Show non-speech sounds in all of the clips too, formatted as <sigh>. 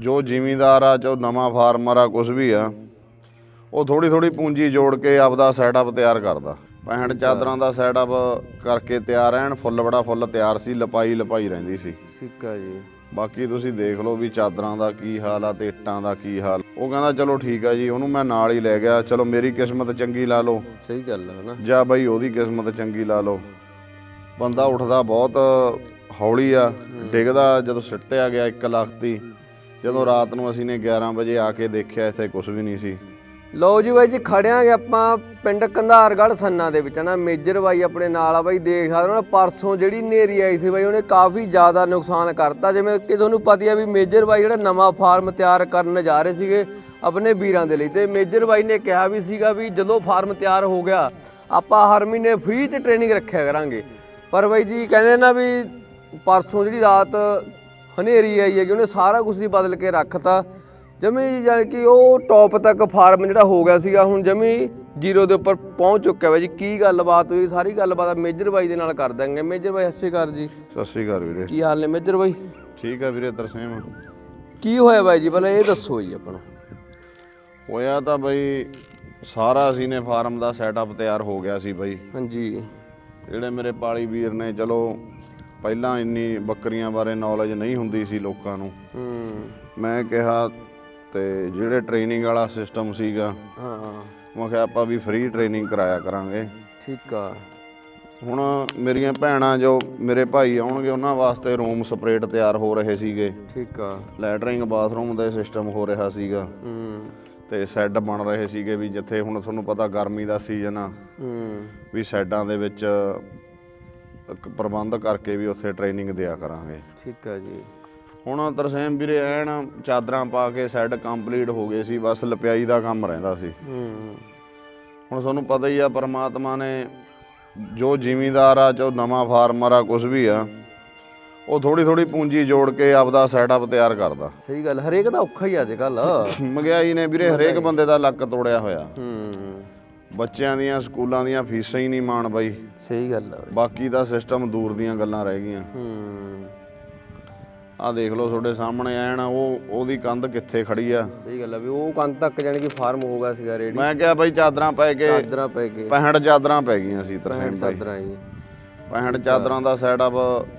ਜੋ ਜ਼ਿਮੀਂਦਾਰ ਆ ਜੋ ਨਵਾਂ ਫਾਰਮਰ ਆ ਕੁਝ ਵੀ ਆ ਉਹ ਥੋੜੀ ਥੋੜੀ ਪੂੰਜੀ ਜੋੜ ਕੇ ਆਪਦਾ ਸੈਟਅਪ ਤਿਆਰ ਕਰਦਾ। 65 ਚਾਦਰਾਂ ਦਾ ਸੈਟਅਪ ਕਰਕੇ ਤਿਆਰ ਐਨ ਫੁੱਲ ਬੜਾ ਫੁੱਲ ਤਿਆਰ ਸੀ ਲਪਾਈ ਲਪਾਈ ਰਹਿੰਦੀ ਸੀ। ਆ ਜੀ। ਬਾਕੀ ਤੁਸੀਂ ਦੇਖ ਲਓ ਵੀ ਚਾਦਰਾਂ ਦਾ ਕੀ ਹਾਲ ਆ ਤੇ ਇੱਟਾਂ ਦਾ ਕੀ ਹਾਲ। ਉਹ ਕਹਿੰਦਾ ਚਲੋ ਠੀਕ ਆ ਜੀ ਉਹਨੂੰ ਮੈਂ ਨਾਲ ਹੀ ਲੈ ਗਿਆ। ਚਲੋ ਮੇਰੀ ਕਿਸਮਤ ਚੰਗੀ ਲਾ ਲਓ। ਸਹੀ ਗੱਲ ਹੈ ਨਾ। ਜਾਂ ਬਈ ਉਹਦੀ ਕਿਸਮਤ ਚੰਗੀ ਲਾ ਲਓ। ਬੰਦਾ ਉੱਠਦਾ ਬਹੁਤ ਹੌਲੀ ਆ ਡਿੱਗਦਾ ਜਦੋਂ ਸਿੱਟਿਆ ਗਿਆ ਇੱਕ ਲੱਖ ਦੀ ਜਦੋਂ ਰਾਤ ਨੂੰ ਅਸੀਂ ਨੇ 11 ਵਜੇ ਆ ਕੇ ਦੇਖਿਆ, ਇੱਥੇ ਕੁਝ ਵੀ ਨਹੀਂ ਸੀ। ਲਓ ਜੀ ਬਾਈ ਜੀ, ਖੜਿਆਂਗੇ ਆਪਾਂ ਪਿੰਡ ਕੰਧਾਰਗੜ੍ਹ ਸੰਨਾ ਦੇ ਵਿੱਚ ਨਾ? ਮੇਜਰ ਬਾਈ ਆਪਣੇ ਨਾਲ ਆ ਬਾਈ, ਦੇਖ ਸਕਦੇ ਹੋ ਪਰਸੋਂ ਜਿਹੜੀ ਨੇਰੀ ਆਈ ਸੀ ਬਾਈ, ਉਹਨੇ ਕਾਫੀ ਜ਼ਿਆਦਾ ਨੁਕਸਾਨ ਕਰਤਾ। ਜਿਵੇਂ ਕਿ ਤੁਹਾਨੂੰ ਪਤਾ ਹੀ ਆ ਵੀ ਮੇਜਰ ਬਾਈ ਜਿਹੜਾ ਨਵਾਂ ਫਾਰਮ ਤਿਆਰ ਕਰਨ ਜਾ ਰਹੇ ਸੀਗੇ ਆਪਣੇ ਵੀਰਾਂ ਦੇ ਲਈ, ਤੇ ਮੇਜਰ ਬਾਈ ਨੇ ਕਿਹਾ ਵੀ ਸੀਗਾ ਵੀ ਜਦੋਂ ਫਾਰਮ ਤਿਆਰ ਹੋ ਗਿਆ, ਆਪਾਂ ਹਰ ਮਹੀਨੇ ਫ੍ਰੀ ਚ ਟ੍ਰੇਨਿੰਗ ਰੱਖਿਆ ਕਰਾਂਗੇ। ਪਰ ਬਾਈ ਜੀ ਕਹਿੰਦੇ ਨਾ ਵੀ ਪਰਸੋਂ ਜਿਹੜੀ ਰਾਤ ਹਨੇਰੀ ਆਈ ਹੈਗੀ ਉਹਨੇ ਸਾਰਾ ਕੁਝ ਹੀ ਬਦਲ ਕੇ ਰੱਖਤਾ। ਜਮੀ ਜਾਣੀ ਕਿ ਉਹ ਟੌਪ ਤੱਕ ਫਾਰਮ ਜਿਹੜਾ ਹੋ ਗਿਆ ਸੀਗਾ ਹੁਣ ਜਮੀ ਜ਼ੀਰੋ ਦੇ ਉੱਪਰ ਪਹੁੰਚ ਚੁੱਕਿਆ ਵਾ ਜੀ। ਕੀ ਗੱਲਬਾਤ ਹੋਈ? ਸਾਰੀ ਗੱਲਬਾਤ ਮੇਜਰ ਬਾਈ ਦੇ ਨਾਲ ਕਰ ਦਾਂਗੇ ਮੇਜਰ ਬਾਈ ਅੱਛੇ ਕਰ ਜੀ। ਸਤਿ ਸ਼੍ਰੀ ਅਕਾਲ ਵੀਰੇ। ਕੀ ਹਾਲ ਨੇ ਮੇਜਰ ਬਾਈ? ਠੀਕ ਆ ਵੀਰੇ ਤਰਸੇਮ ਕੀ ਹੋਇਆ ਬਾਈ ਜੀ? ਪਹਿਲਾਂ ਇਹ ਦੱਸੋ ਜੀ ਆਪਣਾ ਹੋਇਆ ਤਾਂ ਬਈ ਸਾਰਾ ਅਸੀਂ ਨੇ ਫਾਰਮ ਦਾ ਸੈਟਅਪ ਤਿਆਰ ਹੋ ਗਿਆ ਸੀ ਬਈ। ਹਾਂਜੀ। ਜਿਹੜੇ ਮੇਰੇ ਪਾਲੀ ਵੀਰ ਨੇ ਚਲੋ ਪਹਿਲਾਂ ਇੰਨੀ ਬੱਕਰੀਆਂ ਬਾਰੇ ਨੌਲੇਜ ਨਹੀਂ ਹੁੰਦੀ ਸੀ ਲੋਕਾਂ ਨੂੰ। ਹੂੰ। ਮੈਂ ਕਿਹਾ ਤੇ ਜਿਹੜੇ ਟ੍ਰੇਨਿੰਗ ਵਾਲਾ ਸਿਸਟਮ ਸੀਗਾ ਹਾਂ। ਮੈਂ ਕਿਹਾ ਆਪਾਂ ਵੀ ਫ੍ਰੀ ਟ੍ਰੇਨਿੰਗ ਕਰਾਇਆ ਕਰਾਂਗੇ। ਠੀਕ ਆ। ਹੁਣ ਮੇਰੀਆਂ ਭੈਣਾਂ ਜੋ ਮੇਰੇ ਭਾਈ ਆਉਣਗੇ ਉਹਨਾਂ ਵਾਸਤੇ ਰੂਮ ਸਪਰੇਟ ਤਿਆਰ ਹੋ ਰਹੇ ਸੀਗੇ। ਠੀਕ ਆ। ਲੈਟਰਿੰਗ ਬਾਥਰੂਮ ਦਾ ਸਿਸਟਮ ਹੋ ਰਿਹਾ ਸੀਗਾ। ਹੂੰ। ਤੇ ਸ਼ੈੱਡ ਬਣ ਰਹੇ ਸੀਗੇ ਵੀ ਜਿੱਥੇ ਹੁਣ ਤੁਹਾਨੂੰ ਪਤਾ ਗਰਮੀ ਦਾ ਸੀਜ਼ਨ ਆ। ਹੂੰ। ਵੀ ਸ਼ੈੱਡਾਂ ਦੇ ਵਿੱਚ ਇੱਕ ਪ੍ਰਬੰਧ ਕਰਕੇ ਵੀ ਉੱਥੇ ਟ੍ਰੇਨਿੰਗ ਦਿਆ ਕਰਾਂਗੇ। ਠੀਕ ਆ ਜੀ। ਹੁਣ ਤਰਸੇਮ ਵੀਰੇ ਐਨ ਚਾਦਰਾਂ ਪਾ ਕੇ ਸੈੱਡ ਕੰਪਲੀਟ ਹੋ ਗਏ ਸੀ ਬਸ ਲਪਿਆਈ ਦਾ ਕੰਮ ਰਹਿੰਦਾ ਸੀ। ਹੂੰ। ਹੁਣ ਤੁਹਾਨੂੰ ਪਤਾ ਹੀ ਆ ਪਰਮਾਤਮਾ ਨੇ ਜੋ ਜ਼ਿਮੀਂਦਾਰ ਆ ਜੋ ਨਵਾਂ ਫਾਰਮਰ ਆ ਕੁਝ ਵੀ ਆ ਉਹ ਥੋੜੀ ਥੋੜੀ ਪੂੰਜੀ ਜੋੜ ਕੇ ਆਪਦਾ ਸੈਟਅਪ ਤਿਆਰ ਕਰਦਾ। ਸਹੀ ਗੱਲ ਹਰੇਕ ਦਾ ਔਖਾ ਹੀ ਆ ਅੱਜ ਕੱਲ ਮਹਿੰਗਾਈ ਨੇ ਵੀਰੇ ਹਰੇਕ ਬੰਦੇ ਦਾ ਲੱਕ ਤੋੜਿਆ ਹੋਇਆ। ਹੂੰ। ਬੱਚਿਆਂ ਦੀਆਂ ਸਕੂਲਾਂ ਦੀਆਂ ਫੀਸਾਂ ਹੀ ਨਹੀਂ ਮਾਣ ਬਾਈ। ਸਹੀ ਗੱਲ ਆ ਬਾਈ। ਬਾਕੀ ਦਾ ਸਿਸਟਮ ਦੂਰ ਦੀਆਂ ਗੱਲਾਂ ਰਹਿ ਗਈਆਂ। ਹੂੰ। ਆਹ ਦੇਖ ਲਓ ਤੁਹਾਡੇ ਸਾਹਮਣੇ ਐਨ ਉਹ ਉਹਦੀ ਕੰਧ ਕਿੱਥੇ ਖੜੀ ਆ? ਸਹੀ ਗੱਲ ਆ ਵੀ ਉਹ ਕੰਨ ਤੱਕ ਜਾਣੀ ਕਿ ਫਾਰਮ ਹੋ ਗਿਆ ਸੀਗਾ ਰੇਡੀ ਮੈਂ ਕਿਹਾ ਬਾਈ ਚਾਦਰਾਂ ਪੈ ਕੇ ਚਾਦਰਾਂ ਪੈ ਗਏ 65 ਚਾਦਰਾਂ ਪੈ ਗਈਆਂ ਸੀ ਤਰਸੇਮ ਬਾਈ। ਚਾਦਰਾਂ ਜੀ 65 ਚਾਦਰਾਂ ਦਾ ਸੈਟਅਪ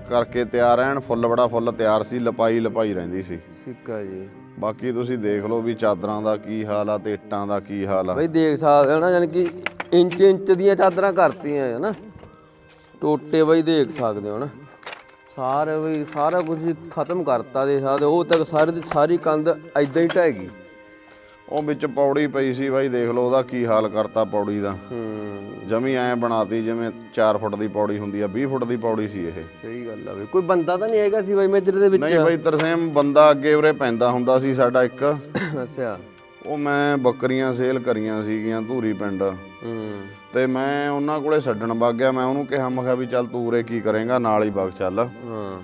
ਕਰਕੇ ਤਿਆਰ ਐਨ ਫੁੱਲ ਬੜਾ ਫੁੱਲ ਤਿਆਰ ਸੀ ਲਪਾਈ ਲਪਾਈ ਰਹਿੰਦੀ ਸੀ। ਸਿੱਕਾ ਜੀ। ਬਾਕੀ ਤੁਸੀਂ ਦੇਖ ਲਓ ਵੀ ਚਾਦਰਾਂ ਦਾ ਕੀ ਹਾਲ ਆ, ਤੇ ਇੱਟਾਂ ਦਾ ਕੀ ਹਾਲ ਆ। ਬਈ ਦੇਖ ਸਕਦੇ ਹੋ ਨਾ ਯਾਨੀ ਕਿ ਇੰਚ ਇੰਚ ਦੀਆਂ ਚਾਦਰਾਂ ਕਰਤੀਆਂ ਹੈ ਨਾ। ਟੋਟੇ ਬਈ ਦੇਖ ਸਕਦੇ ਹੋ ਨਾ। ਸਾਰੇ ਬਈ, ਸਾਰਾ ਕੁਝ ਖਤਮ ਕਰਤਾ ਦੇ ਸਕਦੇ ਹੋ। ਉਹ ਤੱਕ ਸਾਰੇ ਦੀ ਸਾਰੀ ਕੰਧ ਐਦਾਂ ਹੀ ਢਹਿ ਗਈ। ਉਹ ਵਿੱਚ ਪੌੜੀ ਪਈ ਸੀ ਬਾਈ ਦੇਖ ਲਓ ਉਹਦਾ ਕੀ ਹਾਲ ਕਰਤਾ ਪੌੜੀ ਦਾ। ਹੂੰ। ਜਮੀ ਐ ਬਣਾਤੀ ਜਿਵੇਂ 4 ਫੁੱਟ ਦੀ ਪੌੜੀ ਹੁੰਦੀ ਆ 20 ਫੁੱਟ ਦੀ ਪੌੜੀ ਸੀ ਇਹ। ਸਹੀ ਗੱਲ ਆ ਬਈ ਕੋਈ ਬੰਦਾ ਤਾਂ ਨਹੀਂ ਹੈਗਾ ਸੀ ਬਈ ਮੇਜਰ ਦੇ ਵਿੱਚ। ਨਹੀਂ ਬਾਈ ਤਰਸੇਮ ਬੰਦਾ ਅੱਗੇ ਉਰੇ ਪੈਂਦਾ ਹੁੰਦਾ ਸੀ ਸਾਡਾ ਇੱਕ। ਅੱਛਾ। ਉਹ ਮੈਂ ਬੱਕਰੀਆਂ ਸੇਲ ਕਰੀਆਂ ਸੀਗੀਆਂ ਧੂਰੀ ਪਿੰਡ। ਹੂੰ। ਤੇ ਮੈਂ ਉਹਨਾਂ ਕੋਲੇ ਛੱਡਣ ਵਗ ਗਿਆ ਮੈਂ ਉਹਨੂੰ ਕਿਹਾ ਮੈਂ ਕਿਹਾ ਵੀ ਚੱਲ ਤੂੰ ਉਰੇ ਕੀ ਕਰੇਗਾ ਨਾਲ ਹੀ ਵਗ ਚੱਲ। ਹਾਂ।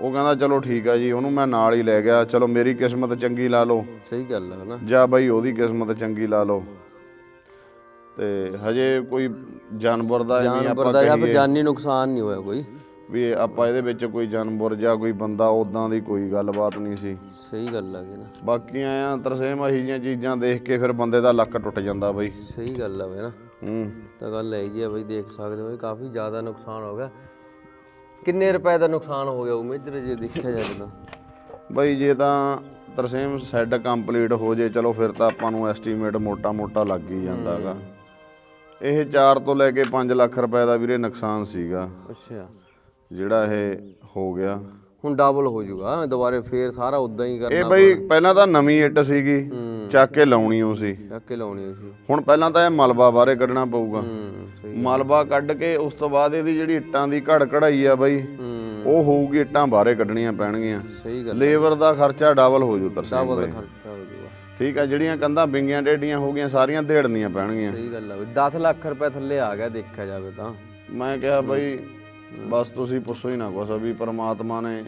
ਉਹ ਕਹਿੰਦਾ ਚਲੋ ਠੀਕ ਆ ਜੀ ਉਹਨੂੰ ਮੈਂ ਨਾਲ ਹੀ ਲੈ ਗਿਆ। ਚਲੋ ਮੇਰੀ ਕਿਸਮਤ ਚੰਗੀ ਲਾ ਲਓ। ਸਹੀ ਗੱਲ ਆ ਨਾ। ਜਾਂ ਬਈ ਉਹਦੀ ਕਿਸਮਤ ਚੰਗੀ ਲਾ ਲਓ। ਤੇ ਹਜੇ ਕੋਈ ਜਾਨਵਰ ਦਾ ਨਹੀਂ ਜਾਨਵਰ ਦਾ ਜਾਂ ਜਾਨੀ ਨੁਕਸਾਨ ਨਹੀਂ ਹੋਇਆ ਕੋਈ। ਵੀ ਆਪਾਂ ਇਹਦੇ ਵਿੱਚ ਕੋਈ ਜਾਨਵਰ ਜਾਂ ਕੋਈ ਬੰਦਾ ਉਦਾਂ ਦੀ ਕੋਈ ਗੱਲਬਾਤ ਨਹੀਂ ਸੀ। ਸਹੀ ਗੱਲ ਆ ਨਾ। ਬਾਕੀ ਆਇਆ ਤਰਸੇਮ ਇਹੀ ਜਿਹੀਆਂ ਚੀਜ਼ਾਂ ਦੇਖ ਕੇ ਫਿਰ ਬੰਦੇ ਦਾ ਲੱਕ ਟੁੱਟ ਜਾਂਦਾ ਬਈ। ਸਹੀ ਗੱਲ ਆ ਬਈ ਨਾ। ਹੂੰ। ਤਾਂ ਗੱਲ ਹੈ ਜੀ ਆ ਬਈ ਦੇਖ ਸਕਦੇ ਹੋ ਕਾਫੀ ਜ਼ਿਆਦਾ ਨੁਕਸਾਨ ਹੋ ਗਿਆ। ਕਿੰਨੇ ਰੁਪਏ ਦਾ ਨੁਕਸਾਨ ਹੋ ਗਿਆ ਉਹ ਮੇਜਰ ਜੇ ਦੇਖਿਆ ਜਾਵੇ ਤਾਂ? ਬਈ ਜੇ ਤਾਂ ਤਰਸੇਮ ਸੈੱਡ ਕੰਪਲੀਟ ਹੋ ਜੇ ਚਲੋ ਫਿਰ ਤਾਂ ਆਪਾਂ ਨੂੰ ਐਸਟੀਮੇਟ ਮੋਟਾ-ਮੋਟਾ ਲੱਗ ਹੀ ਜਾਂਦਾ ਹੈਗਾ ਇਹ 4 ਤੋਂ ਲੈ ਕੇ 5 ਲੱਖ ਰੁਪਏ ਦਾ ਵੀਰੇ ਨੁਕਸਾਨ ਸੀਗਾ। ਅੱਛਾ। ਜਿਹੜਾ ਇਹ ਹੋ ਗਿਆ। ਹੁਣ ਡਬਲ ਹੋ ਜਾਊਗਾ ਦੁਬਾਰੇ ਫੇਰ ਸਾਰਾ ਉਦਾਂ ਹੀ ਇਹ ਕਰਨਾ ਬਈ ਪਹਿਲਾਂ ਤਾਂ ਨਵੀਂ ਇੱਟ ਸੀਗੀ। ਚੱਕ ਕੇ ਲਾਉਣੀ ਉਹ ਸੀ। ਚੱਕ ਕੇ ਲਾਉਣੀ ਸੀ। ਹੁਣ ਪਹਿਲਾਂ ਤਾਂ ਇਹ ਮਲਬਾ ਬਾਰੇ ਕੱਢਣਾ ਪਊਗਾ। ਹੂੰ ਸਹੀ ਮਲਬਾ ਕੱਢ ਕੇ ਉਸ ਤੋਂ ਬਾਅਦ ਇਹਦੀ ਜਿਹੜੀ ਇੱਟਾਂ ਦੀ ਘੜ ਕਢਾਈ ਆ ਬਈ ਹੂੰ। ਉਹ ਹੋਊਗੀ ਇੱਟਾਂ ਬਾਹਰੇ ਕੱਢਣੀਆਂ ਪੈਣਗੀਆਂ। ਸਹੀ ਗੱਲ ਲੇਬਰ ਦਾ ਖਰਚਾ ਡਬਲ ਹੋ ਜੂ ਤਰਸੇਮ ਡਬਲ ਬਈ। ਖਰਚਾ ਹੋ ਜਾਊਗਾ ਠੀਕ ਆ ਜਿਹੜੀਆਂ ਕੰਧਾਂ ਬਿੰਗੀਆਂ ਡੇਡੀਆਂ ਹੋ ਗਈਆਂ ਸਾਰੀਆਂ ਢੇੜਨੀਆਂ ਪੈਣਗੀਆਂ। ਸਹੀ ਗੱਲ ਆ ਬਈ। 10 ਲੱਖ ਰੁਪਏ ਥੱਲੇ ਆ ਗਿਆ ਦੇਖਿਆ ਜਾਵੇ ਤਾਂ। ਮੈਂ ਕਿਹਾ ਬਈ ਬਸ ਤੁਸੀਂ ਪੁੱਛੋ ਹੀ ਨਾ ਕੁਛ ਵੀ ਪ੍ਰਮਾਤਮਾ ਨੇ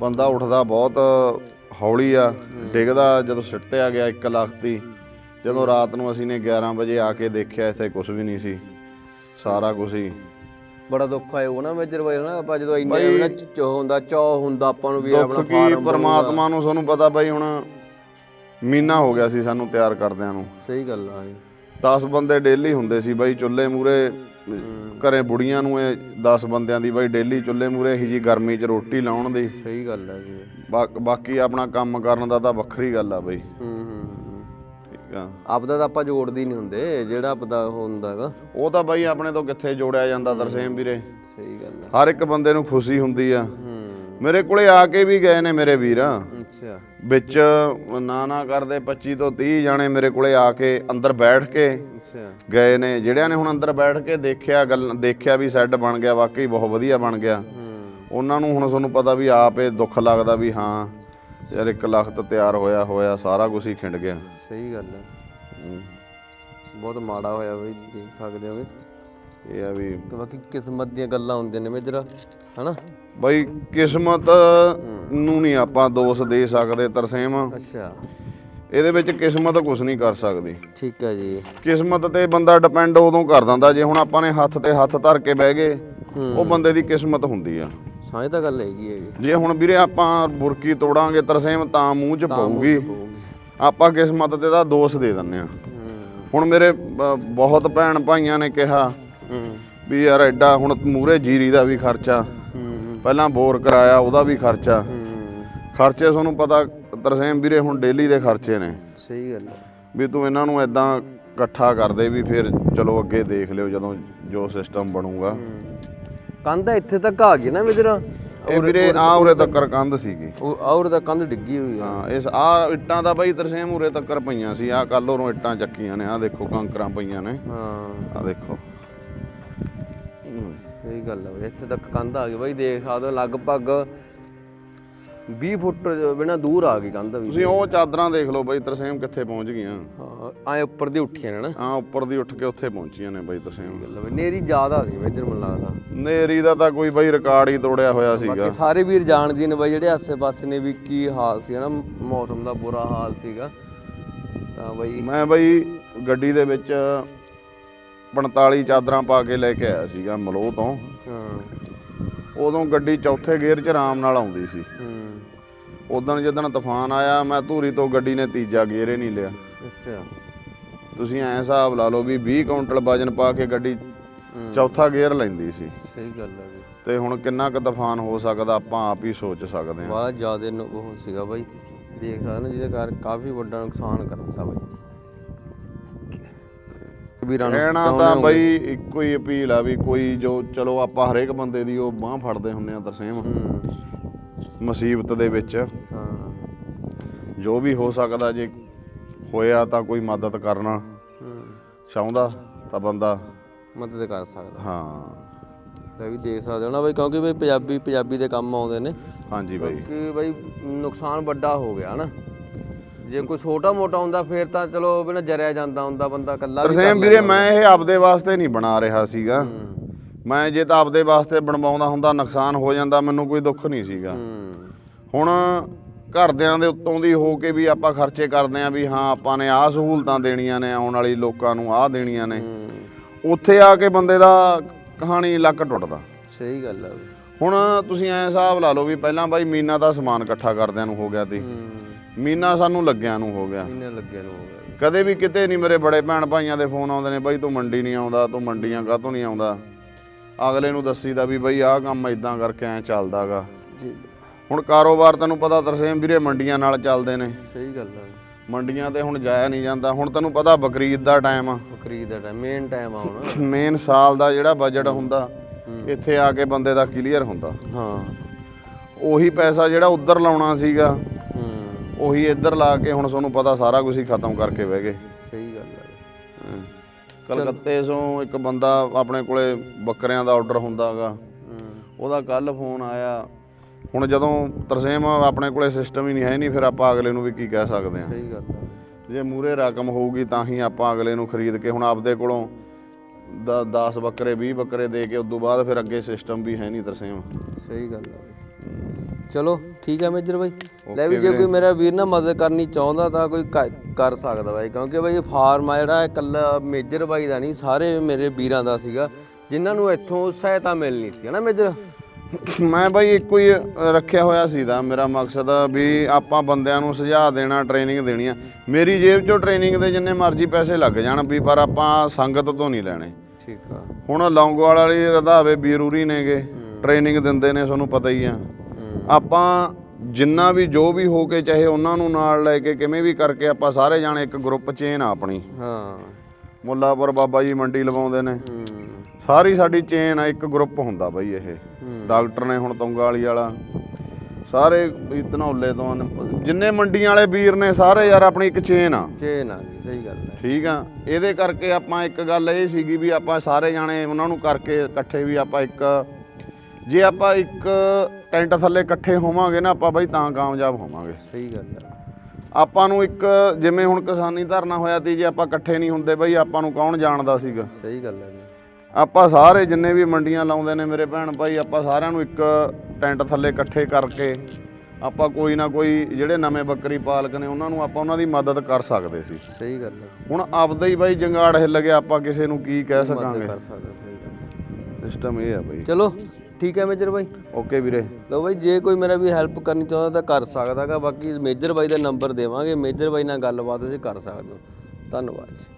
ਬੰਦਾ ਉੱਠਦਾ ਬਹੁਤ ਹੌਲੀ ਆ ਡਿੱਗਦਾ ਜਦੋਂ ਸਿੱਟਿਆ ਗਿਆ 1 ਲੱਖ ਦੀ ਜਦੋਂ ਰਾਤ ਨੂੰ ਅਸੀਂ ਨੇ 11 ਵਜੇ ਆ ਕੇ ਦੇਖਿਆ ਇੱਥੇ ਕੁਝ ਵੀ ਨਹੀਂ ਸੀ। ਸਾਰਾ ਕੁਝ ਹੀ। ਬੜਾ ਦੁੱਖ ਆਇਆ ਉਹ ਨਾ ਮੇਜਰ ਬਾਈ ਨਾ ਆਪਾਂ ਜਦੋਂ ਇੰਨੇ ਨਾ ਚੋ ਹੁੰਦਾ ਚੋ ਹੁੰਦਾ ਆਪਾਂ ਨੂੰ ਵੀ ਆਪਣਾ ਫਾਰਮ ਪਰਮਾਤਮਾ ਨੂੰ ਤੁਹਾਨੂੰ ਪਤਾ ਬਾਈ ਹੁਣ ਮਹੀਨਾ ਹੋ ਗਿਆ ਸੀ ਸਾਨੂੰ ਤਿਆਰ ਕਰਦਿਆਂ ਨੂੰ। ਸਹੀ ਗੱਲ ਆ ਇਹ। 10 ਬੰਦੇ ਡੇਲੀ ਹੁੰਦੇ ਸੀ ਬਾਈ ਚੁੱਲ੍ਹੇ ਮੂਰੇ ਘਰੇ ਬੁੜੀਆਂ ਨੂੰ ਇਹ 10 ਬੰਦਿਆਂ ਦੀ ਬਾਈ ਡੇਲੀ ਚੁੱਲ੍ਹੇ ਮੂਰੇ ਇਹੀ ਜੀ ਗਰਮੀ 'ਚ ਰੋਟੀ ਲਾਉਣ ਦੀ। ਸਹੀ ਗੱਲ ਆ ਜੀ। ਬਾ- ਬਾਕੀ ਆਪਣਾ ਕੰਮ ਕਰਨ ਦਾ ਤਾਂ ਵੱਖਰੀ ਗੱਲ ਆ ਬਾਈ। ਹੂੰ ਹੂੰ ਹੂੰ। ਠੀਕ ਆ। ਆਪਦਾ ਤਾਂ ਆਪਾਂ ਜੋੜਦੇ ਹੀ ਨਹੀਂ ਹੁੰਦੇ ਜਿਹੜਾ ਆਪਦਾ ਉਹ ਹੁੰਦਾ ਹੈਗਾ। ਉਹ ਤਾਂ ਬਾਈ ਆਪਣੇ ਤੋਂ ਕਿੱਥੇ ਜੋੜਿਆ ਜਾਂਦਾ ਤਰਸੇਮ ਵੀਰੇ। ਸਹੀ ਗੱਲ ਆ। ਹਰ ਇੱਕ ਬੰਦੇ ਨੂੰ ਖੁਸ਼ੀ ਹੁੰਦੀ ਆ। ਹੂੰ। ਮੇਰੇ ਕੋਲੇ ਆ ਕੇ ਵੀ ਗਏ ਨੇ ਮੇਰੇ ਵੀਰ। ਅੱਛਾ। ਵਿੱਚ ਨਾ ਨਾ ਕਰਦੇ 25 ਤੋਂ 30 ਜਾਣੇ ਮੇਰੇ ਕੋਲੇ ਆ ਕੇ ਅੰਦਰ ਬੈਠ ਕੇ ਅੱਛਾ। ਗਏ ਨੇ। ਜਿਹੜਿਆਂ ਨੇ ਹੁਣ ਅੰਦਰ ਬੈਠ ਕੇ ਦੇਖਿਆ ਗੱਲ ਦੇਖਿਆ ਵੀ ਸੈੱਟ ਬਣ ਗਿਆ ਵਾਕਈ ਬਹੁਤ ਵਧੀਆ ਬਣ ਗਿਆ। ਹੂੰ। ਉਹਨਾਂ ਨੂੰ ਹੁਣ ਤੁਹਾਨੂੰ ਪਤਾ ਵੀ ਆਪੇ ਦੁੱਖ ਲੱਗਦਾ ਵੀ ਹਾਂ ਯਾਰ ਇੱਕ ਲਖਤ ਤਿਆਰ ਹੋਇਆ ਹੋਇਆ ਸਾਰਾ ਕੁਝ ਹੀ ਖਿੰਡ ਗਿਆ। ਸਹੀ ਗੱਲ ਹੈ। ਬਹੁਤ ਮਾੜਾ ਹੋਇਆ ਬਈ ਦੇਖ ਸਕਦੇ ਹੋਗੇ ਇਹ ਆ ਵੀ ਤੇ ਬਾਕੀ ਕਿਸਮਤ ਦੀਆਂ ਗੱਲਾਂ ਹੁੰਦੀਆਂ ਨੇ ਮੇਜਰਾ ਹਨਾ? ਬਈ ਕਿਸਮਤ ਨੂੰ ਨਹੀਂ ਆਪਾਂ ਦੋਸ਼ ਦੇ ਸਕਦੇ ਤਰਸੇਮ। ਅੱਛਾ। ਇਹਦੇ ਵਿੱਚ ਕਿਸਮਤ ਕੁਝ ਨਹੀਂ ਕਰ ਸਕਦੀ। ਠੀਕ ਹੈ ਜੀ। ਕਿਸਮਤ ਤੇ ਬੰਦਾ ਡਿਪੈਂਡ ਉਦੋਂ ਕਰ ਦਿੰਦਾ ਜੇ ਹੁਣ ਆਪਾਂ ਨੇ ਹੱਥ ਤੇ ਹੱਥ ਧਰ ਕੇ ਬਹਿ ਗਏ ਉਹ ਬੰਦੇ ਦੀ ਕਿਸਮਤ ਹੁੰਦੀ ਆ। ਸਾਂਝ ਤਾਂ ਗੱਲ ਹੈਗੀ ਹੈ ਜੀ ਹੁਣ ਵੀਰੇ ਆਪਾਂ ਬੁਰਕੀ ਤੋੜਾਂਗੇ ਤਰਸੇਮ ਤਾਂ ਮੂੰਹ 'ਚ ਪਊਗੀ। ਆਪਾਂ ਕਿਸਮਤ ਤੇ ਦਾ ਦੋਸ਼ ਦੇ ਦਿੰਨੇ ਆ ਹੁਣ ਮੇਰੇ ਬਹੁਤ ਭੈਣ ਭਾਈਆਂ ਨੇ ਕਿਹਾ ਵੀ ਯਾਰ ਐਡਾ ਹੁਣ ਮੂਰੇ ਜੀਰੀ ਦਾ ਵੀ ਖਰਚਾ। ਪਹਿਲਾਂ ਬੋਰ ਕਰਾਇਆ ਉਹਦਾ ਵੀ ਖਰਚਾ। ਖਰਚੇ ਤੁਹਾਨੂੰ ਪਤਾ ਤਰਸੇਮ ਵੀਰੇ ਹੁਣ ਡੇਲੀ ਦੇ ਖਰਚੇ ਨੇ। ਸਹੀ ਗੱਲ ਹੈ। ਵੀ ਤੂੰ ਇਹਨਾਂ ਨੂੰ ਐਦਾਂ ਇਕੱਠਾ ਕਰਦੇ ਵੀ ਫਿਰ ਚਲੋ ਅੱਗੇ ਦੇਖ ਲਿਓ ਜਦੋਂ ਜੋ ਸਿਸਟਮ ਬਣੂਗਾ। ਕੰਧ ਇੱਥੇ ਤੱਕ ਆ ਗਈ ਨਾ ਮੇਜਰਾ ਇਹ ਵੀਰੇ ਆ ਉਰੇ ਤੱਕਰ ਕੰਧ ਸੀਗੀ। ਉਹ ਔਰ ਦਾ ਕੰਧ ਡਿੱਗੀ ਹੋਈ ਆ। ਹਾਂ ਇਸ ਆ ਇੱਟਾਂ ਦਾ ਬਾਈ ਤਰਸੇਮ ਉਰੇ ਤੱਕਰ ਪਈਆਂ ਸੀ। ਆ ਕੱਲ ਉਰੋਂ ਇੱਟਾਂ ਚੱਕੀਆਂ ਨੇ। ਆ ਦੇਖੋ ਕੰਕਰਾਂ ਪਈਆਂ ਨੇ। ਹਾਂ। ਆ ਦੇਖੋ। ਸਹੀ ਗੱਲ ਬਈ ਇੱਥੇ ਤੱਕ ਕੰਧ ਆ ਗਈ। ਬਾਈ ਦੇਖ ਸਕਦੇ ਹੋ ਲਗਭਗ 20 ਫੁੱਟ ਬਿਨਾ ਦੂਰ ਆ ਗਈ ਕੰਧ ਵੀ। ਤੁਸੀਂ ਉਹ ਚਾਦਰਾਂ ਦੇਖ ਲਓ ਬਾਈ ਤਰਸੇਮ ਕਿੱਥੇ ਪਹੁੰਚ ਗਈਆਂ। ਹਾਂ ਆਏ ਉੱਪਰ ਦੀ ਉੱਠੀਆਂ ਨੇ ਨਾ। ਆ ਉੱਪਰ ਦੀ ਉੱਠ ਕੇ ਉੱਥੇ ਪਹੁੰਚੀਆਂ ਨੇ ਬਾਈ ਤਰਸੇਮ। ਗੱਲ ਬਈ ਨੇਰੀ ਜ਼ਿਆਦਾ ਸੀ ਇੱਧਰ ਮੈਨੂੰ ਲੱਗਦਾ। ਨੇਰੀ ਦਾ ਤਾਂ ਕੋਈ ਬਾਈ ਰਿਕਾਰਡ ਹੀ ਤੋੜਿਆ ਹੋਇਆ ਸੀਗਾ। ਬਾਕੀ ਸਾਰੇ ਵੀਰ ਜਾਣਦੇ ਨੇ ਬਾਈ ਜਿਹੜੇ ਆਸੇ-ਪਾਸੇ ਨੇ ਵੀ ਕੀ ਹਾਲ ਸੀ ਨਾ ਮੌਸਮ ਦਾ ਬੁਰਾ ਹਾਲ ਸੀਗਾ। ਤਾਂ ਬਾਈ ਮੈਂ ਬਾਈ ਗੱਡੀ ਦੇ ਵਿੱਚ 45 ਚਾਦਰਾਂ ਪਾ ਕੇ ਲੈ ਕੇ ਆਇਆ ਸੀਗਾ ਮਲੋਹ ਤੋਂ। ਹਾਂ। ਉਦੋਂ ਗੱਡੀ ਚੌਥੇ ਗੇਅਰ 'ਚ ਆਰਾਮ ਨਾਲ ਆਉਂਦੀ ਸੀ। ਹੂੰ। ਉਦੋਂ ਜਦੋਂ ਤੂਫਾਨ ਆਇਆ ਮੈਂ ਧੂਰੀ ਤੋਂ ਗੱਡੀ ਨੇ ਤੀਜਾ ਗੇਅਰ ਹੀ ਨਹੀਂ ਲਿਆ। ਅੱਛਾ। ਤੁਸੀਂ ਐਂ ਹਿਸਾਬ ਲਾ ਲਓ ਵੀ 20 ਕੁਇੰਟਲ ਵਜਨ ਪਾ ਕੇ ਗੱਡੀ ਚੌਥਾ ਗੇਅਰ ਲੈਂਦੀ ਸੀ। ਸਹੀ ਗੱਲ ਹੈ ਵੀ ਤੇ ਹੁਣ ਕਿੰਨਾ ਕੁ ਤੂਫਾਨ ਹੋ ਸਕਦਾ ਆਪਾਂ ਆਪ ਹੀ ਸੋਚ ਸਕਦੇ ਹਾਂ। ਬੜਾ ਜ਼ਿਆਦਾ ਉਹ ਸੀਗਾ ਬਾਈ। ਦੇਖ ਸਕਦੇ ਨੇ ਜਿਹਦੇ ਕਾਰਨ ਕਾਫੀ ਵੱਡਾ ਨੁਕਸਾਨ ਕਰ ਦਿੱਤਾ ਬਾਈ। ਵੀਰਾਂ ਨੂੰ ਕਹਿਣਾ ਤਾਂ ਬਈ ਇੱਕੋ ਹੀ ਅਪੀਲ ਆ ਵੀ ਕੋਈ ਜੋ ਚਲੋ ਆਪਾਂ ਹਰੇਕ ਬੰਦੇ ਦੀ ਉਹ ਬਾਹ ਫੜਦੇ ਹੁੰਨੇ ਆ ਤਰਸੇਮ ਮੁਸੀਬਤ ਦੇ ਵਿੱਚ। ਹਾਂ। ਜੋ ਵੀ ਹੋ ਸਕਦਾ ਜੇ ਹੋਇਆ ਤਾਂ ਕੋਈ ਮਦਦ ਕਰਨਾ। ਚਾਹੁੰਦਾ ਤਾਂ ਬੰਦਾ ਮਦਦ ਕਰ ਸਕਦਾ। ਹਾਂ। ਤਾਂ ਵੀ ਦੇਖ ਸਕਦੇ ਹੋ ਨਾ ਬਾਈ ਕਿਉਂਕਿ ਬਈ ਪੰਜਾਬੀ ਪੰਜਾਬੀ ਦੇ ਕੰਮ ਆਉਂਦੇ ਨੇ। ਹਾਂਜੀ ਬਾਈ। ਕਿ ਬਾਈ ਨੁਕਸਾਨ ਵੱਡਾ ਹੋ ਗਿਆ ਨਾ। ਜੇ ਕੋਈ ਛੋਟਾ ਮੋਟਾ ਹੁੰਦਾ ਫੇਰ ਤਾਂ ਚਲੋ ਬਿਨਾ ਜਰਿਆ ਜਾਂਦਾ ਹੁੰਦਾ ਬੰਦਾ ਇਕੱਲਾ ਵੀ ਤਰਸੇਮ ਵੀਰੇ ਮੈਂ ਇਹ ਆਪਦੇ ਵਾਸਤੇ ਨਹੀਂ ਬਣਾ ਰਿਹਾ ਸੀਗਾ। ਮੈਂ ਜੇ ਤਾਂ ਆਪਦੇ ਵਾਸਤੇ ਬਣਵਾਉਂਦਾ ਹੁੰਦਾ ਨੁਕਸਾਨ ਹੋ ਜਾਂਦਾ ਮੈਨੂੰ ਕੋਈ ਦੁੱਖ ਨਹੀਂ ਸੀਗਾ। ਹੁਣ ਘਰਦਿਆਂ ਦੇ ਉੱਤੋਂ ਦੀ ਹੋ ਕੇ ਵੀ ਆਪਾਂ ਖਰਚੇ ਕਰਦੇ ਆਂ ਵੀ ਹਾਂ ਆਪਾਂ ਨੇ ਆਹ ਸਹੂਲਤਾਂ ਦੇਣੀਆਂ ਨੇ ਆਉਣ ਵਾਲੀ ਲੋਕਾਂ ਨੂੰ ਆਹ ਦੇਣੀਆਂ ਨੇ। ਉੱਥੇ ਆ ਕੇ ਬੰਦੇ ਦਾ ਕਹਾਣੀ ਲੱਕ ਟੁੱਟਦਾ। ਸਹੀ ਗੱਲ ਹੈ ਹੁਣ ਤੁਸੀਂ ਐਂ ਹਿਸਾਬ ਲਾ ਲਓ ਵੀ ਪਹਿਲਾਂ ਬਾਈ ਮੀਨਾ ਦਾ ਸਮਾਨ ਇਕੱਠਾ ਕਰਦਿਆਂ ਨੂੰ ਹੋ ਗਿਆ ਹੂੰ। ਮੀਨਾ ਸਾਨੂੰ ਲੱਗਿਆਂ ਨੂੰ ਹੋ ਗਿਆ। ਇਹਨੇ ਲੱਗਿਆ ਨੂੰ ਹੋ ਗਿਆ ਕਦੇ ਵੀ ਕਿਤੇ ਨਹੀਂ ਮੇਰੇ ਬੜੇ ਭੈਣ ਭਾਈਆਂ ਦੇ ਫੋਨ ਆਉਂਦੇ ਨੇ ਬਾਈ ਤੂੰ ਮੰਡੀ ਨਹੀਂ ਆਉਂਦਾ ਤੂੰ ਮੰਡੀਆਂ ਕਾਹਤੋਂ ਨਹੀਂ ਆਉਂਦਾ? ਅਗਲੇ ਨੂੰ ਦੱਸੀਦਾ ਵੀ ਬਾਈ ਆਹ ਕੰਮ ਇਦਾਂ ਕਰਕੇ ਐ ਚੱਲਦਾਗਾ ਜੀ। ਹੁਣ ਕਾਰੋਬਾਰ ਤੈਨੂੰ ਪਤਾ ਤਰਸੇਮ ਵੀਰੇ ਮੰਡੀਆਂ ਨਾਲ ਚੱਲਦੇ ਨੇ। ਸਹੀ ਗੱਲ ਹੈ ਮੰਡੀਆਂ ਤੇ ਹੁਣ ਜਾਇਆ ਨਹੀਂ ਜਾਂਦਾ। ਹੁਣ ਤੈਨੂੰ ਪਤਾ ਬਕਰੀਦ ਦਾ ਟਾਈਮ ਆ। ਖਰੀਦ ਦਾ ਟਾਈਮ ਮੇਨ ਟਾਈਮ ਆ ਹੁਣ। <coughs> ਮੇਨ ਸਾਲ ਦਾ ਜਿਹੜਾ ਬਜਟ ਹੁੰਦਾ ਇੱਥੇ ਆ ਕੇ ਬੰਦੇ ਦਾ ਕਲੀਅਰ ਹੁੰਦਾ। ਹਾਂ। ਉਹੀ ਪੈਸਾ ਜਿਹੜਾ ਉੱਧਰ ਲਾਉਣਾ ਸੀਗਾ ਉਹੀ ਇੱਧਰ ਲਾ ਕੇ ਹੁਣ ਤੁਹਾਨੂੰ ਪਤਾ ਸਾਰਾ ਕੁਝ ਹੀ ਖਤਮ ਕਰਕੇ ਬਹਿ ਗਏ। ਸਹੀ ਗੱਲ ਹੈ। ਕਲਕੱਤੇ ਤੋਂ ਇੱਕ ਬੰਦਾ ਆਪਣੇ ਕੋਲੇ ਬੱਕਰਿਆਂ ਦਾ ਆਰਡਰ ਹੁੰਦਾਗਾ। ਉਹਦਾ ਕੱਲ ਫੋਨ ਆਇਆ। ਹੁਣ ਜਦੋਂ ਤਰਸੇਮ ਆਪਣੇ ਕੋਲੇ ਸਿਸਟਮ ਹੀ ਨਹੀਂ ਹੈ ਨਹੀਂ ਫਿਰ ਆਪਾਂ ਅਗਲੇ ਨੂੰ ਵੀ ਕੀ ਕਹਿ ਸਕਦੇ ਹਾਂ। ਸਹੀ ਗੱਲ ਹੈ ਜੇ ਮੂਰੇ ਰਕਮ ਹੋਊਗੀ ਤਾਂ ਹੀ ਆਪਾਂ ਅਗਲੇ ਨੂੰ ਖਰੀਦ ਕੇ ਹੁਣ ਆਪਦੇ ਕੋਲੋਂ 10 ਬੱਕਰੇ 20 ਬੱਕਰੇ ਦੇ ਕੇ ਉਦੋਂ ਬਾਅਦ ਫਿਰ ਅੱਗੇ ਸਿਸਟਮ ਵੀ ਹੈ ਨਹੀਂ ਤਰਸੇਮ। ਸਹੀ ਗੱਲ ਹੈ ਚਲੋ ਠੀਕ ਹੈ ਮੇਜਰ ਬਾਈ। ਲੈ ਵੀ ਜੇ ਕੋਈ ਮੇਰਾ ਵੀਰ ਨਾ ਮਦਦ ਕਰਨੀ ਚਾਹੁੰਦਾ ਤਾਂ ਕੋਈ ਕਰ ਸਕਦਾ ਬਾਈ ਕਿਉਂਕਿ ਬਾਈ ਫਾਰਮ ਆ ਜਿਹੜਾ ਇਕੱਲਾ ਮੇਜਰ ਬਾਈ ਦਾ ਨਹੀਂ ਸਾਰੇ ਮੇਰੇ ਵੀਰਾਂ ਦਾ ਸੀਗਾ ਜਿਨ੍ਹਾਂ ਨੂੰ ਇੱਥੋਂ ਸਹਾਇਤਾ ਮਿਲਣੀ ਸੀ ਹਨਾ ਮੇਜਰ? ਮੈਂ ਬਾਈ ਇੱਕੋ ਹੀ ਰੱਖਿਆ ਹੋਇਆ ਸੀਦਾ ਮੇਰਾ ਮਕਸਦ ਵੀ ਆਪਾਂ ਬੰਦਿਆਂ ਨੂੰ ਸੁਝਾਅ ਦੇਣਾ ਟ੍ਰੇਨਿੰਗ ਦੇਣੀ ਆ। ਮੇਰੀ ਜੇਬ ਚੋਂ ਟ੍ਰੇਨਿੰਗ ਦੇ ਜਿੰਨੇ ਮਰਜ਼ੀ ਪੈਸੇ ਲੱਗ ਜਾਣ ਵੀ ਪਰ ਆਪਾਂ ਸੰਗਤ ਤੋਂ ਨਹੀਂ ਲੈਣੇ। ਠੀਕ ਆ। ਹੁਣ ਲੌਂਗੋਵਾਲ ਵਾਲੀ ਰਧਾਵੇ ਬੀਰੂਰੀ ਨੇਗੇ ਟ੍ਰੇਨਿੰਗ ਦਿੰਦੇ ਨੇ ਤੁਹਾਨੂੰ ਪਤਾ ਹੀ ਆ। ਆਪਾਂ ਜਿੰਨਾ ਵੀ ਜੋ ਵੀ ਹੋ ਕੇ ਚਾਹੇ ਉਹਨਾਂ ਨੂੰ ਨਾਲ ਲੈ ਕੇ ਕਿਵੇਂ ਵੀ ਕਰਕੇ ਆਪਾਂ ਸਾਰੇ ਜਾਣੇ ਇੱਕ ਗਰੁੱਪ ਚੇਨ ਆ ਆਪਣੀ। ਹਾਂ। ਮੁੱਲਾਪੁਰ ਬਾਬਾ ਜੀ ਮੰਡੀ ਲਵਾਉਂਦੇ ਨੇ। ਸਾਰੀ ਸਾਡੀ ਚੇਨ ਆ ਇੱਕ ਗਰੁੱਪ ਹੁੰਦਾ ਬਈ ਇਹ। ਡਾਕਟਰ ਨੇ ਹੁਣ ਤੁੰਗਾ ਵਾਲੀ ਵਾਲਾ। ਸਾਰੇ ਧਨੌਲੇ ਤੋਂ। ਜਿੰਨੇ ਮੰਡੀਆਂ ਵਾਲੇ ਵੀਰ ਨੇ ਸਾਰੇ ਯਾਰ ਆਪਣੀ ਇੱਕ ਚੇਨ ਆ। ਚੇਨ ਆ ਗਈ ਸਹੀ ਗੱਲ ਹੈ ਠੀਕ ਆ। ਇਹਦੇ ਕਰਕੇ ਆਪਾਂ ਇੱਕ ਗੱਲ ਇਹ ਸੀਗੀ ਵੀ ਆਪਾਂ ਸਾਰੇ ਜਾਣੇ ਉਹਨਾਂ ਨੂੰ ਕਰਕੇ ਇਕੱਠੇ ਵੀ ਆਪਾਂ ਇੱਕ ਜੇ ਆਪਾਂ ਇੱਕ ਟੈਂਟ ਥੱਲੇ ਇਕੱਠੇ ਹੋਵਾਂਗੇ ਨਾ ਆਪਾਂ ਬਈ ਤਾਂ ਕਾਮਯਾਬ ਹੋਵਾਂਗੇ। ਸਹੀ ਗੱਲ ਹੈ ਆਪਾਂ ਨੂੰ ਇੱਕ ਜਿਵੇਂ ਹੁਣ ਕਿਸਾਨੀ ਧਰਨਾ ਹੋਇਆ ਤੀ ਜੇ ਆਪਾਂ ਇਕੱਠੇ ਨਹੀਂ ਹੁੰਦੇ ਬਈ ਆਪਾਂ ਨੂੰ ਕੌਣ ਜਾਣਦਾ ਸੀਗਾ? ਸਹੀ ਗੱਲ ਹੈ ਜੀ। ਆਪਾਂ ਸਾਰੇ ਜਿੰਨੇ ਵੀ ਮੰਡੀਆਂ ਲਾਉਂਦੇ ਨੇ ਮੇਰੇ ਭੈਣ ਭਾਈ ਆਪਾਂ ਸਾਰਿਆਂ ਨੂੰ ਇੱਕ ਟੈਂਟ ਥੱਲੇ ਇਕੱਠੇ ਕਰਕੇ ਆਪਾਂ ਕੋਈ ਨਾ ਕੋਈ ਜਿਹੜੇ ਨਵੇਂ ਬੱਕਰੀ ਪਾਲਕ ਨੇ ਉਹਨਾਂ ਨੂੰ ਆਪਾਂ ਉਹਨਾਂ ਦੀ ਮਦਦ ਕਰ ਸਕਦੇ ਸੀ। ਸਹੀ ਗੱਲ ਹੈ ਹੁਣ ਆਪਦਾ ਹੀ ਬਾਈ ਜੰਗਾੜ ਹਿੱਲ ਗਿਆ ਆਪਾਂ ਕਿਸੇ ਨੂੰ ਕੀ ਕਹਿ ਸਕਾਂਗੇ? ਕਰ ਸਕਦਾ ਸਹੀ ਗੱਲ ਹੈ। ਸਿਸਟਮ ਇਹ ਆ ਬਾਈ। ਚਲੋ ਠੀਕ ਹੈ ਮੇਜਰ ਬਾਈ। ਓਕੇ ਵੀਰੇ। ਲਓ ਬਾਈ ਜੇ ਕੋਈ ਮੇਰਾ ਵੀ ਹੈਲਪ ਕਰਨੀ ਚਾਹੁੰਦਾ ਤਾਂ ਕਰ ਸਕਦਾਗਾ ਬਾਕੀ ਮੇਜਰ ਬਾਈ ਦਾ ਨੰਬਰ ਦੇਵਾਂਗੇ ਮੇਜਰ ਬਾਈ ਨਾਲ ਗੱਲਬਾਤ ਤੁਸੀਂ ਕਰ ਸਕਦੇ ਹੋ। ਧੰਨਵਾਦ ਜੀ।